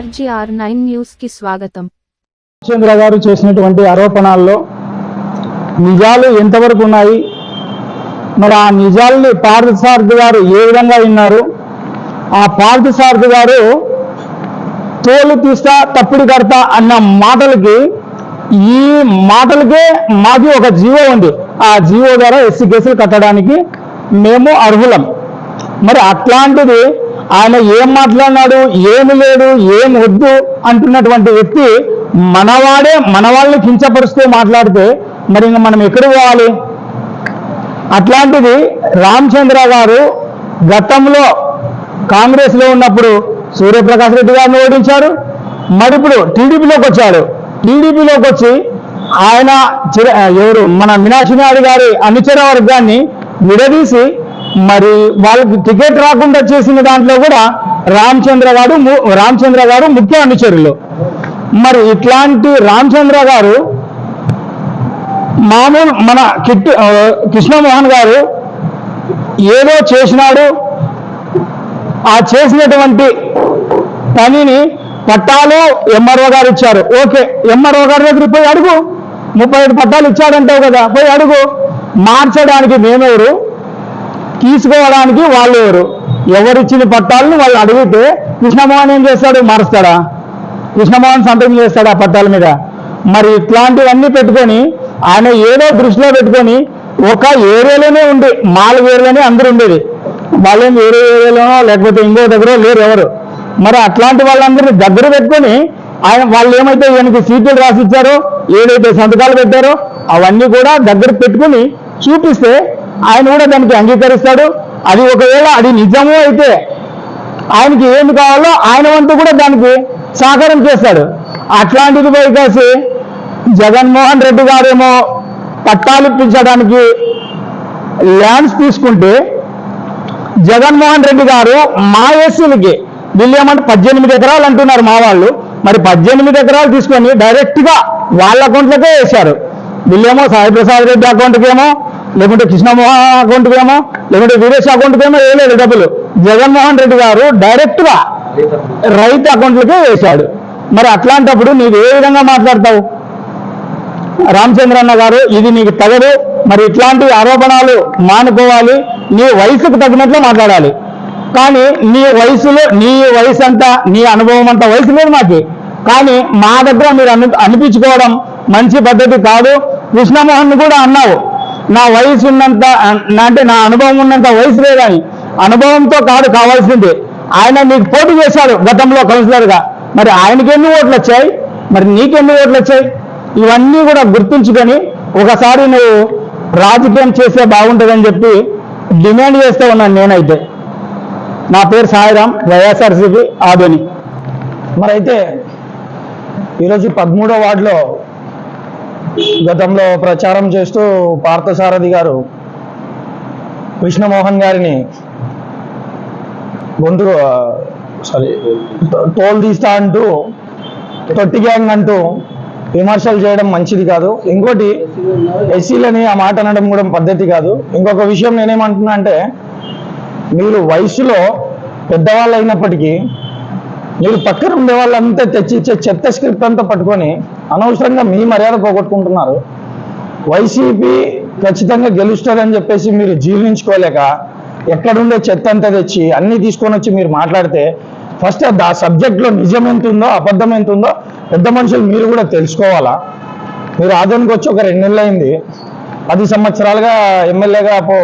RGR nine న్యూస్కి స్వాగతం. రామచంద్ర గారు చేసినటువంటి ఆరోపణల్లో నిజాలు ఎంతవరకు ఉన్నాయి? మరి ఆ నిజాల్ని పార్థసారథి గారు ఏ విధంగా విన్నారు? ఆ పార్థసారథి గారు తోలు తీస్తా తప్పుడు కడతా అన్న మాటలకి ఈ మాటలకే మాకు ఒక జీవో ఉంది. ఆ జీవో ద్వారా ఎస్సీ కేసులు కట్టడానికి మేము అర్హులం. మరి అట్లాంటిది ఆయన ఏం మాట్లాడినాడు ఏమి లేదు ఏం వద్దు అంటున్నటువంటి వ్యక్తి మనవాడే మనవాళ్ళని కించపరుస్తూ మాట్లాడితే మరి ఇంక మనం ఎక్కడ పోవాలి? అట్లాంటిది రామచంద్ర గారు గతంలో కాంగ్రెస్లో ఉన్నప్పుడు సూర్యప్రకాష్ రెడ్డి గారిని ఓడించారు. మరి ఇప్పుడు టీడీపీలోకి వచ్చాడు టీడీపీలోకి వచ్చి ఆయన ఎవరు? మన మీనాక్షి నాయుడు గారి అనుచర వర్గాన్ని విడదీసి మరి వాళ్ళకి టికెట్ రాకుండా చేసిన దాంట్లో కూడా రామచంద్ర గారు ము- రామచంద్ర గారు ముఖ్య అనుచరులు. మరి ఇట్లాంటి రామచంద్ర గారు మామూలు మన కిట్ కృష్ణమోహన్ గారు ఏదో చేసినాడు. ఆ చేసినటువంటి పనిని పట్టాలు ఎంఆర్ఓ గారు ఇచ్చారు. ఓకే ఎంఆర్ఓ గారి దగ్గర పోయి అడుగు. ముప్పై ఐదు పట్టాలు ఇచ్చాడంటావు కదా పోయి అడుగు. మార్చడానికి మేమెవరు? తీసుకోవడానికి వాళ్ళు ఎవరు? ఎవరిచ్చిన పట్టాలను వాళ్ళు అడిగితే కృష్ణమోహన్ ఏం చేస్తాడు? మారుస్తాడా? కృష్ణమోహన్ సంతకం చేస్తాడు ఆ పట్టాల మీద? మరి ఇట్లాంటివన్నీ పెట్టుకొని ఆయన ఏదో దృష్టిలో పెట్టుకొని ఒక ఏరియాలోనే ఉండే నాలుగు ఏరియాలోనే అందరూ ఉండేది. వాళ్ళేం వేరే ఏరియాలోనో లేకపోతే ఇంకో దగ్గర లేరు ఎవరు. మరి అట్లాంటి వాళ్ళందరినీ దగ్గర పెట్టుకొని ఆయన వాళ్ళు ఏమైతే ఈయనకి సీట్లు రాసిచ్చారో ఏదైతే సంతకాలు పెట్టారో అవన్నీ కూడా దగ్గర పెట్టుకొని చూపిస్తే ఆయన కూడా దానికి అంగీకరిస్తాడు. అది ఒకవేళ అది నిజము అయితే ఆయనకి ఏమి కావాలో ఆయన వంతు కూడా దానికి సహకారం చేస్తాడు. అట్లాంటిది పోయి కాసి జగన్మోహన్ రెడ్డి గారేమో పట్టాలు ఇప్పించడానికి ల్యాండ్స్ తీసుకుంటే జగన్మోహన్ రెడ్డి గారు మా ఎస్సీలకి వీళ్ళు పద్దెనిమిది ఎకరాలు అంటున్నారు మా వాళ్ళు. మరి పద్దెనిమిది ఎకరాలు తీసుకొని డైరెక్ట్గా వాళ్ళ అకౌంట్లకే వేశారు. వీళ్ళేమో సాయిప్రసాద్ రెడ్డి అకౌంట్కేమో లేకుంటే కృష్ణమోహన్ అకౌంట్ ఏమో లేకుంటే వీరేష్ అకౌంట్ ఏమో వేయలేదు డబ్బులు. జగన్మోహన్ రెడ్డి గారు డైరెక్ట్గా రైతు అకౌంట్లకే వేశాడు. మరి అట్లాంటప్పుడు నీవు ఏ విధంగా మాట్లాడతావు? రామచంద్రన్న గారు ఇది నీకు తగదు. మరి ఇట్లాంటి ఆరోపణలు మానుకోవాలి. నీ వయసుకు తగినట్లు మాట్లాడాలి. కానీ నీ వయసులో నీ వయసు అంతా నీ అనుభవం అంతా వయసు లేదు మాకు. కానీ మా దగ్గర మీరు అను అనిపించుకోవడం మంచి పద్ధతి కాదు. కృష్ణమోహన్ కూడా అన్నావు. నా వయసు ఉన్నంత నా- అంటే నా అనుభవం ఉన్నంత వయసు లేదని. అనుభవంతో కాదు కావాల్సింది. ఆయన నీకు పోటీ చేశాడు గతంలో కౌన్సిలర్గా. మరి ఆయనకి ఎన్ని ఓట్లు వచ్చాయి? మరి నీకెన్ని ఓట్లు వచ్చాయి? ఇవన్నీ కూడా గుర్తుంచుకొని ఒకసారి నువ్వు రాజకీయం చేస్తే బాగుంటుందని చెప్పి డిమాండ్ చేస్తూ ఉన్నాను నేనైతే. నా పేరు సాయిరాం వైఎస్ఆర్సీపీ ఆదోని మరి అయితే ఈరోజు పదమూడో వార్డులో గతంలో ప్రచారం చేస్తూ పార్థసారథి గారు కృష్ణమోహన్ గారిని గొంతు సారీ. తోలు తీస్తా అంటూ తొట్టి గ్యాంగ్ అంటూ విమర్శలు చేయడం మంచిది కాదు. ఇంకోటి ఎస్సీలని ఆ మాట అనడం కూడా పద్ధతి కాదు. ఇంకొక విషయం నేనేమంటున్నా అంటే మీరు వయసులో పెద్దవాళ్ళు అయినప్పటికీ మీరు పక్కన ఉండే వాళ్ళంతా తెచ్చి ఇచ్చే చెత్త స్క్రిప్ట్ అంతా పట్టుకొని అనవసరంగా మీ మర్యాద పోగొట్టుకుంటున్నారు. వైసీపీ ఖచ్చితంగా గెలుస్తుందని చెప్పేసి మీరు జీర్ణించుకోలేక ఎక్కడుండే చెత్త అంతా తెచ్చి అన్ని తీసుకొని వచ్చి మీరు మాట్లాడితే ఫస్ట్ ఆ సబ్జెక్ట్లో నిజం ఎంత ఉందో అబద్ధం ఎంత ఉందో పెద్ద మనుషులు మీరు కూడా తెలుసుకోవాలా? మీరు ఆదరణకు వచ్చి ఒక రెండు నెలలు అయింది. పది సంవత్సరాలుగా ఎమ్మెల్యేగా పో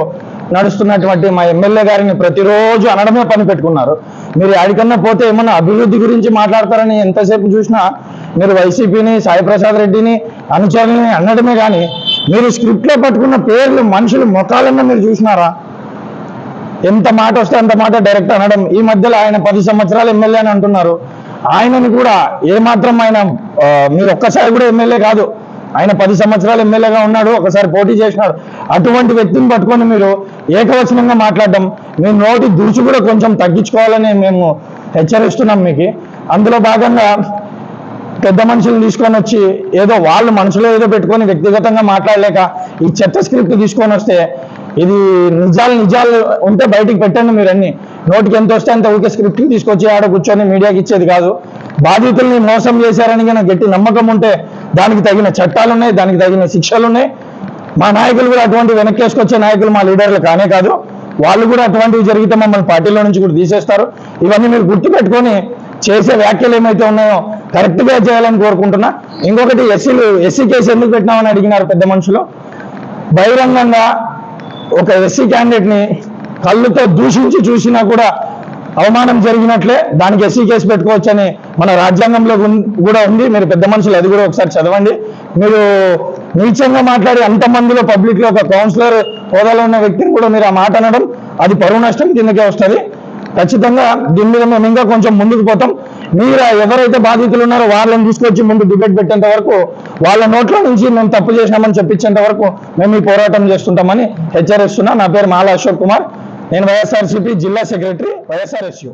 నడుస్తున్నటువంటి మా ఎమ్మెల్యే గారిని ప్రతిరోజు అనడమే పని పెట్టుకున్నారు. మీరు ఆడికన్నా పోతే ఏమన్నా అభివృద్ధి గురించి మాట్లాడతారని ఎంతసేపు చూసినా మీరు వైసీపీని సాయిప్రసాద్ రెడ్డిని అనుచరులని అనడమే కానీ మీరు స్క్రిప్ట్లో పట్టుకున్న పేర్లు మనుషులు ముఖాలన్నా మీరు చూసినారా? ఎంత మాట వస్తే అంత మాట డైరెక్ట్ అనడం. ఈ మధ్యలో ఆయన పది సంవత్సరాలు ఎమ్మెల్యే అని అంటున్నారు. ఆయనని కూడా ఏమాత్రం ఆయన మీరు ఒక్కసారి కూడా ఎమ్మెల్యే కాదు. ఆయన పది సంవత్సరాలు ఎమ్మెల్యేగా ఉన్నాడు ఒకసారి పోటీ చేసినాడు. అటువంటి వ్యక్తిని పట్టుకొని మీరు ఏకవచనంగా మాట్లాడడం మీ నోటి దురుచు కూడా కొంచెం తగ్గించుకోవాలని మేము హెచ్చరిస్తున్నాం మీకు. అందులో భాగంగా పెద్ద మనుషులను తీసుకొని వచ్చి ఏదో వాళ్ళు మనసులో ఏదో పెట్టుకొని వ్యక్తిగతంగా మాట్లాడలేక ఈ చెత్త స్క్రిప్ట్ తీసుకొని వస్తే ఇది నిజాలు నిజాలు ఉంటే బయటికి పెట్టండి మీరు అన్ని. నోటికి ఎంత వస్తే అంత ఊరికే స్క్రిప్ట్ తీసుకొచ్చి ఆడ కూర్చొని మీడియాకి ఇచ్చేది కాదు. బాధితుల్ని మోసం చేశారని కానీ గట్టి నమ్మకం ఉంటే దానికి తగిన చట్టాలు ఉన్నాయి దానికి తగిన శిక్షలు ఉన్నాయి. మా నాయకులు కూడా అటువంటి వెనక్కేసుకొచ్చే నాయకులు మా లీడర్లు కానే కాదు. వాళ్ళు కూడా అటువంటివి జరిగితే మమ్మల్ని పార్టీలో నుంచి కూడా తీసేస్తారు. ఇవన్నీ మీరు గుర్తుపెట్టుకొని చేసే వ్యాఖ్యలు ఏమైతే ఉన్నాయో కరెక్ట్గా చేయాలని కోరుకుంటున్నా. ఇంకొకటి ఎస్సీలు ఎస్సీ కేసు ఎందుకు పెట్టినామని అడిగినారు పెద్ద మనుషులు. బహిరంగంగా ఒక ఎస్సీ క్యాండిడేట్ని కళ్ళుతో దూషించి చూసినా కూడా అవమానం జరిగినట్లే. దానికి ఎస్సీ కేసు పెట్టుకోవచ్చని మన రాజ్యాంగంలో కూడా ఉంది. మీరు పెద్ద మనుషులు అది కూడా ఒకసారి చదవండి. మీరు నీచంగా మాట్లాడి అంతమందిలో పబ్లిక్లో ఒక కౌన్సిలర్ హోదాలో ఉన్న వ్యక్తిని కూడా మీరు ఆ మాట అనడం అది పరువు నష్టం కిందకే వస్తుంది. ఖచ్చితంగా దీని మీద మేము ఇంకా కొంచెం ముందుకు పోతాం. మీరు ఎవరైతే బాధితులు ఉన్నారో వాళ్ళని తీసుకొచ్చి ముందు డిబేట్ పెట్టేంత వరకు వాళ్ళ నోట్ల నుంచి మేము తప్పు చేసినామని చెప్పించేంత వరకు మేము ఈ పోరాటం చేస్తుంటామని హెచ్చరిస్తున్నా. నా పేరు మాల అశోక్ కుమార్. నేను వైఎస్ఆర్సీపీ జిల్లా సెక్రటరీ వైఎస్ఆర్ఎస్యూ.